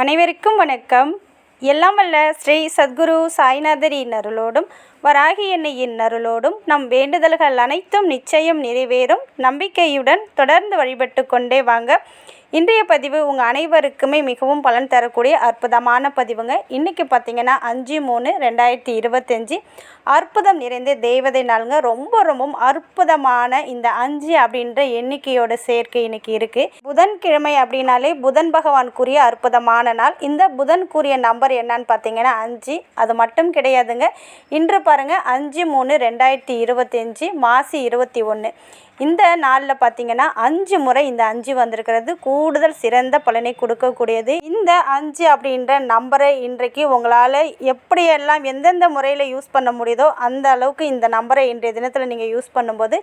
அனைவருக்கும் வணக்கம். எல்லாம் வல்ல ஸ்ரீ சத்குரு சாய்நாதரின் அருளோடும் வராகி எண்ணெயின் அருளோடும் நம் வேண்டுதல்கள் அனைத்தும் நிச்சயம் நிறைவேறும். நம்பிக்கையுடன் தொடர்ந்து வழிபட்டு கொண்டே வாங்க. இன்றைய பதிவு உங்கள் அனைவருக்குமே மிகவும் பலன் தரக்கூடிய அற்புதமான பதிவுங்க. இன்றைக்கி பார்த்தீங்கன்னா அஞ்சு மூணு ரெண்டாயிரத்தி இருபத்தஞ்சி. அற்புதம் நிறைந்த தேவதை நாளுங்க. ரொம்ப ரொம்பவும் அற்புதமான இந்த அஞ்சு அப்படின்ற எண்ணிக்கையோட சேர்க்கை இன்னைக்கு இருக்குது புதன்கிழமை அப்படின்னாலே புதன் பகவானுக்குரிய அற்புதமான நாள். இந்த புதனுக்குரிய நம்பர் என்னன்னு பார்த்தீங்கன்னா அஞ்சு. அது மட்டும் கிடையாதுங்க. இன்று பாருங்கள் அஞ்சு மூணு ரெண்டாயிரத்தி இருபத்தஞ்சி மாசி இருபத்தி ஒன்று இந்த நாளில் பார்த்தீங்கன்னா அஞ்சு முறை இந்த அஞ்சு வந்திருக்கிறது. கூடுதல் சிறந்த பலனை கொடுக்கக்கூடியது. இந்த அஞ்சு அப்படின்ற நம்பரை இன்றைக்கு உங்களால் எப்படியெல்லாம் எந்தெந்த முறையில் யூஸ் பண்ண முடியுதோ அந்த அளவுக்கு இந்த நம்பரை இன்றைய தினத்தில் நீங்கள் யூஸ் பண்ணும்போது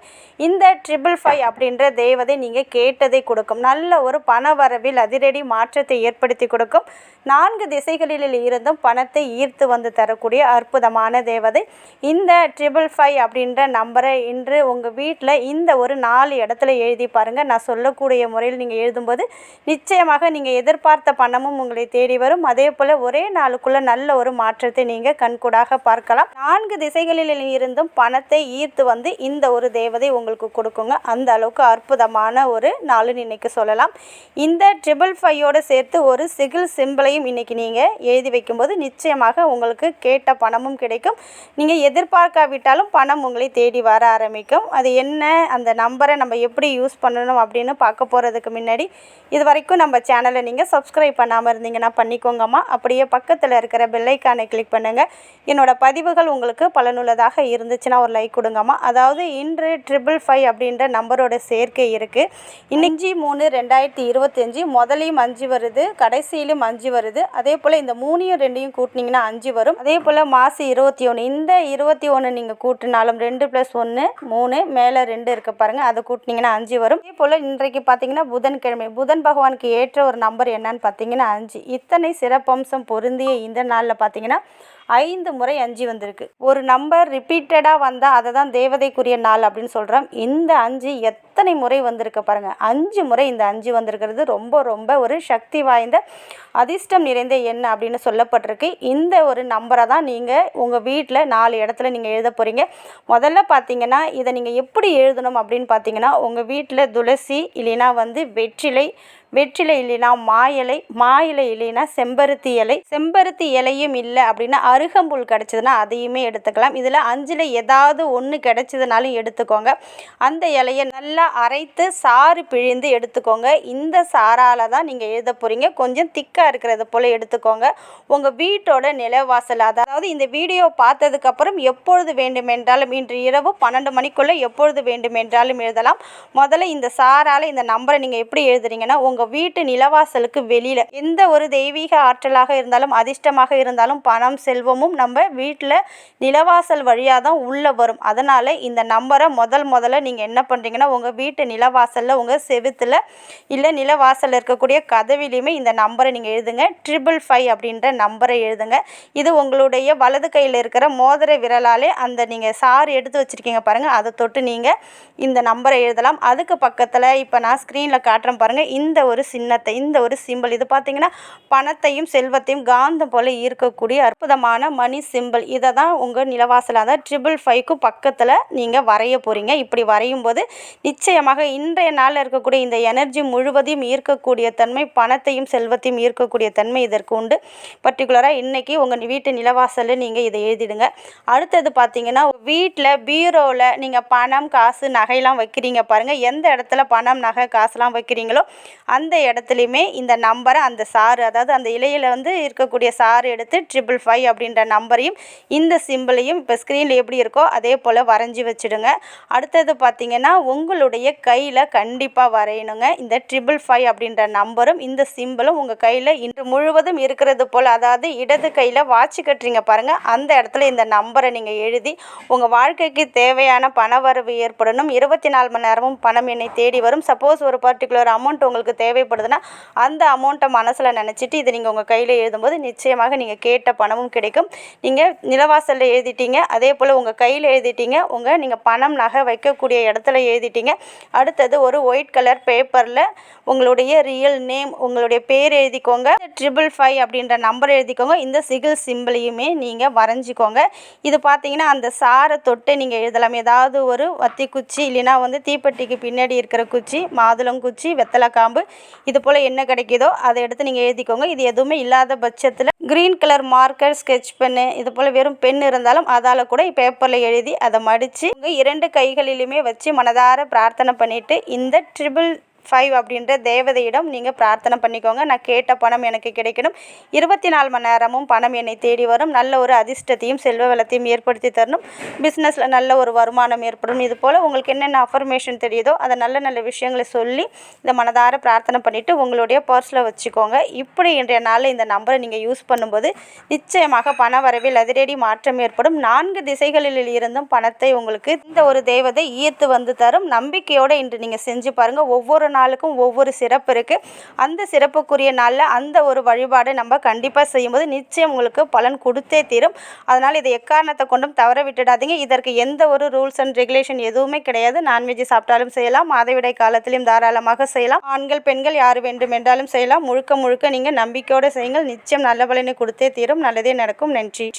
இந்த ட்ரிபிள் ஃபைவ் அப்படின்ற தேவதை நீங்கள் கேட்டதை கொடுக்கும். நல்ல ஒரு பண வரவில் அதிரடி மாற்றத்தை ஏற்படுத்தி கொடுக்கும். நான்கு திசைகளில் இருந்தும் பணத்தை ஈர்த்து வந்து தரக்கூடிய அற்புதமான தேவதை. இந்த ட்ரிபிள் ஃபைவ் அப்படின்ற நம்பரை இன்று உங்கள் வீட்டில் இந்த ஒரு நாலு இடத்துல எழுதி பாருங்கள் நான் சொல்லக்கூடிய முறையில் நீங்கள் எழுதும்போது நிச்சயமாக நீங்கள் எதிர்பார்த்த பணமும் உங்களை தேடி வரும். அதே போல் ஒரே நாளுக்குள்ளே நல்ல ஒரு மாற்றத்தை நீங்கள் கண்கூடாக பார்க்கலாம். நான்கு திசைகளில் இருந்தும் பணத்தை ஈர்த்து வந்து இந்த ஒரு தேவதை உங்களுக்கு கொடுக்குங்க. அந்த அளவுக்கு அற்புதமான ஒரு நாளுன்னு இன்னைக்கு சொல்லலாம். இந்த ட்ரிபிள் ஃபைவோடு சேர்த்து ஒரு சிகில் சிம்பிளையும் இன்னைக்கு நீங்கள் எழுதி வைக்கும்போது நிச்சயமாக உங்களுக்கு கேட்ட பணமும் கிடைக்கும். நீங்கள் எதிர்பார்க்காவிட்டாலும் பணம் உங்களை தேடி வர ஆரம்பிக்கும். அது என்ன? அந்த நம்பரை நம்ம எப்படி யூஸ் பண்ணணும் அப்படின்னு பார்க்க போகிறதுக்கு முன்னாடி இது வரைக்கும் நம்ம சேனலை நீங்கள் சப்ஸ்கிரைப் பண்ணாமல் இருந்தீங்கன்னா பண்ணிக்கோங்கம்மா. அப்படியே பக்கத்தில் இருக்கிற பெல்லைக்கானை கிளிக் பண்ணுங்கள் என்னோடய பதிவுகள் உங்களுக்கு பலனுள்ளதாக இருந்துச்சுன்னா ஒரு லைக் கொடுங்கம்மா. அதாவது இன்று ட்ரிபிள் ஃபைவ் அப்படின்ற நம்பரோட சேர்க்கை இருக்குது இன்னைக்கு மூணு ரெண்டாயிரத்தி இருபத்தஞ்சி முதலையும் அஞ்சு வருது கடைசியிலும் அஞ்சு வருது. அதே போல் இந்த மூணையும் ரெண்டையும் கூட்டினீங்கன்னா அஞ்சு வரும். அதே போல் மாசு இருபத்தி ஒன்று இந்த இருபத்தி ஒன்று நீங்கள் கூட்டினாலும் ரெண்டு ப்ளஸ் ஒன்று மூணு மேலே ரெண்டு இருக்க பாருங்கள் அதை கூட்டினீங்கன்னா அஞ்சு வரும். இதே போல் இன்றைக்கு பார்த்தீங்கன்னா புதன்கிழமை புதன் பகவானுக்கு ஏற்ற ஒரு நம்பர் என்னன்னு பார்த்தீங்கன்னா அஞ்சு. இத்தனை சிறப்பம்சம் பொருந்திய இந்த நாளில் பார்த்தீங்கன்னா ஐந்து முறை அஞ்சு வந்திருக்கு. ஒரு நம்பர் ரிப்பீட்டடாக வந்தால் அதை தான் தேவதைக்குரிய நாள் அப்படின்னு சொல்கிறோம் இந்த அஞ்சு எத்தனை முறை வந்திருக்கு பாருங்கள் அஞ்சு முறை இந்த அஞ்சு வந்திருக்கிறது ரொம்ப ரொம்ப ஒரு சக்தி வாய்ந்த அதிர்ஷ்டம் நிறைந்த எண் அப்படின்னு சொல்லப்பட்டிருக்கு. இந்த ஒரு நம்பரை தான் நீங்கள் உங்கள் வீட்டில் நாலு இடத்துல நீங்கள் எழுத போகிறீங்க முதல்ல பார்த்தீங்கன்னா இதை நீங்கள் எப்படி எழுதணும் அப்படின்னு பார்த்தீங்கன்னா உங்கள் வீட்டில் துளசி இல்லைன்னா வந்து வெற்றிலை வெற்றிலை இல்லைனா மா இலை மா இலை இல்லைன்னா செம்பருத்தி இலை. செம்பருத்தி இலையும் இல்லை அப்படின்னா அருகம்புல் கிடச்சிதுன்னா அதையுமே எடுத்துக்கலாம். இதில் அஞ்சில் ஏதாவது ஒன்று கிடச்சிதுனாலும் எடுத்துக்கோங்க. அந்த இலையை நல்லா அரைத்து சாறு பிழிந்து எடுத்துக்கோங்க. இந்த சாரால் தான் நீங்கள் எழுத போகிறீங்க கொஞ்சம் திக்காக இருக்கிறது போல் எடுத்துக்கோங்க. உங்கள் வீட்டோட நிலவாசல் அதாவது இந்த வீடியோ பார்த்ததுக்கப்புறம் எப்பொழுது வேண்டுமென்றாலும் இன்று இரவு பன்னெண்டு மணிக்குள்ளே எப்பொழுது வேண்டுமென்றாலும் எழுதலாம். முதல்ல இந்த சாரால் இந்த நம்பரை நீங்கள் எப்படி எழுதுறீங்கன்னா உங்கள் உங்கள் வீட்டு நிலவாசலுக்கு வெளியில் எந்த ஒரு தெய்வீக ஆற்றலாக இருந்தாலும் அதிர்ஷ்டமாக இருந்தாலும் பணம் செல்வமும் நம்ம வீட்டில் நிலவாசல் வழியாக தான் உள்ளே வரும். அதனால் இந்த நம்பரை முதல் முதல்ல நீங்கள் என்ன பண்ணுறீங்கன்னா உங்கள் வீட்டு நிலவாசலில் உங்கள் செவுத்தில் இல்லை நிலவாசலில் இருக்கக்கூடிய கதவிலையுமே இந்த நம்பரை நீங்கள் எழுதுங்க. ட்ரிபிள் ஃபைவ் அப்படின்ற நம்பரை எழுதுங்க. இது உங்களுடைய வலது கையில் இருக்கிற மோதிர விரலாலே அந்த நீங்கள் சாறு எடுத்து வச்சுருக்கீங்க பாருங்கள் அதை தொட்டு நீங்கள் இந்த நம்பரை எழுதலாம். அதுக்கு பக்கத்தில் இப்போ நான் ஸ்க்ரீனில் காட்டுறேன் பாருங்கள் இந்த ஒரு சின்னத்தை இந்த ஒரு சிம்பிள் இது பார்த்தீங்கன்னா பணத்தையும் செல்வத்தையும் காந்தம் போல ஈர்க்கக்கூடிய அற்புதமான மணி சிம்பிள் இதை தான் உங்கள் நிலவாசல் அதாவது ட்ரிபிள் ஃபைவ்க்கு பக்கத்தில் நீங்கள் வரைய போகிறீங்க இப்படி வரையும் போது நிச்சயமாக இன்றைய நாளில் இருக்கக்கூடிய இந்த எனர்ஜி முழுவதையும் ஈர்க்கக்கூடிய தன்மை பணத்தையும் செல்வத்தையும் ஈர்க்கக்கூடிய தன்மை இதற்கு உண்டு. பர்டிகுலராக இன்றைக்கி உங்கள் வீட்டு நிலவாசலில் நீங்கள் இதை எழுதிடுங்க. அடுத்தது பார்த்தீங்கன்னா வீட்டில் பீரோவில் நீங்கள் பணம் காசு நகையெல்லாம் வைக்கிறீங்க பாருங்கள் எந்த இடத்துல பணம் நகை காசுலாம் வைக்கிறீங்களோ அந்த இடத்துலையுமே இந்த நம்பரை அந்த சாறு அதாவது அந்த இலையில் வந்து இருக்கக்கூடிய சாறு எடுத்து ட்ரிபிள் ஃபைவ் அப்படின்ற நம்பரையும் இந்த சிம்பிளையும் இப்போ ஸ்க்ரீனில் எப்படி இருக்கோ அதே போல் வரைஞ்சி வச்சுடுங்க. அடுத்தது பார்த்திங்கன்னா உங்களுடைய கையில் கண்டிப்பாக வரையணுங்க. இந்த ட்ரிபிள் ஃபைவ் அப்படின்ற நம்பரும் இந்த சிம்பிளும் உங்கள் கையில் இன்று முழுவதும் இருக்கிறது போல் அதாவது இடது கையில் வாட்ச் கட்டுறீங்க பாருங்கள் அந்த இடத்துல இந்த நம்பரை நீங்கள் எழுதி உங்கள் வாழ்க்கைக்கு தேவையான பண வரவு ஏற்படணும். இருபத்தி நாலு மணி நேரமும் பணம் என்னை தேடி வரும். சப்போஸ் ஒரு பர்டிகுலர் அமௌண்ட் உங்களுக்கு தேவை தேவைப்படுதுன்னா அந்த அமௌண்ட்டை மனசில் நினச்சிட்டு இதை நீங்கள் உங்கள் கையில் எழுதும்போது நிச்சயமாக நீங்கள் கேட்ட பணமும் கிடைக்கும். நீங்கள் நிலவாசலில் எழுதிட்டீங்க அதே போல் உங்கள் கையில் எழுதிட்டீங்க உங்கள் நீங்கள் பணம் நகை வைக்கக்கூடிய இடத்துல எழுதிட்டீங்க. அடுத்தது ஒரு ஒயிட் கலர் பேப்பரில் உங்களுடைய ரியல் நேம் உங்களுடைய பேர் எழுதிக்கோங்க. ட்ரிபிள் ஃபைவ் அப்படின்ற நம்பர் எழுதிக்கோங்க. இந்த சிகில் சிம்பிளையுமே நீங்கள் வரைஞ்சிக்கோங்க. இது பார்த்தீங்கன்னா அந்த சாரை தொட்டு நீங்கள் எழுதலாம். ஏதாவது ஒரு வத்தி குச்சி இல்லைன்னா வந்து தீப்பெட்டிக்கு பின்னாடி இருக்கிற குச்சி மாதுளங்குச்சி வெத்தலை காம்பு இது போல் என்ன கிடைக்குதோ அதை எடுத்து நீங்கள் எழுதிக்கோங்க. இது எதுவுமே இல்லாத பட்சத்தில் green colour marker sketch pen இது போல் வெறும் பென் இருந்தாலும் அதால் கூட பேப்பரில் எழுதி அதை மடித்து இரண்டு கைகளிலுமே வச்சு மனதார பிரார்த்தனை பண்ணிவிட்டு இந்த ட்ரிபிள் ஃபைவ் அப்படின்ற தேவதையிடம் நீங்கள் பிரார்த்தனை பண்ணிக்கோங்க. நான் கேட்ட பணம் எனக்கு கிடைக்கணும். இருபத்தி நாலு மணி நேரமும் பணம் என்னை தேடி வரும். நல்ல ஒரு அதிர்ஷ்டத்தையும் செல்வ வளத்தையும் ஏற்படுத்தி தரணும். பிஸ்னஸில் நல்ல ஒரு வருமானம் ஏற்படும் இது போல் உங்களுக்கு என்னென்ன அஃபர்மேஷன் தெரியுதோ அதை நல்ல நல்ல விஷயங்களை சொல்லி இந்த மனதார பிரார்த்தனை பண்ணிவிட்டு உங்களுடைய பர்ஸில் வச்சுக்கோங்க. இப்படி இன்றைய நாளில் இந்த நம்பரை நீங்கள் யூஸ் பண்ணும்போது நிச்சயமாக பண வரவில் அதிரடி மாற்றம் ஏற்படும். நான்கு திசைகளில் இருந்தும் பணத்தை உங்களுக்கு இந்த ஒரு தேவதை ஈர்த்து வந்து தரும். நம்பிக்கையோடு இன்று நீங்கள் செஞ்சு பாருங்கள் ஒவ்வொரு நாளுக்கும் ஒவ்வொரு சிறப்பு இருக்குது அந்த சிறப்புக்குரிய நாளில் அந்த ஒரு வழிபாடை நம்ம கண்டிப்பாக செய்யும்போது நிச்சயம் உங்களுக்கு பலன் கொடுத்தே தீரும். அதனால் இதை எக்காரணத்தை கொண்டும் தவற விட்டுடாதீங்க. இதற்கு எந்த ஒரு ரூல்ஸ் அண்ட் ரெகுலேஷன் எதுவுமே கிடையாது. நான்வெஜ் சாப்பிட்டாலும் செய்யலாம். மாதவிடை காலத்திலையும் தாராளமாக செய்யலாம். ஆண்கள் பெண்கள் யார் வேண்டும் என்றாலும் செய்யலாம். முழுக்க முழுக்க நீங்கள் நம்பிக்கையோடு செய்யுங்கள். நிச்சயம் நல்ல பலனை கொடுத்தே தீரும். நல்லதே நடக்கும். நன்றி.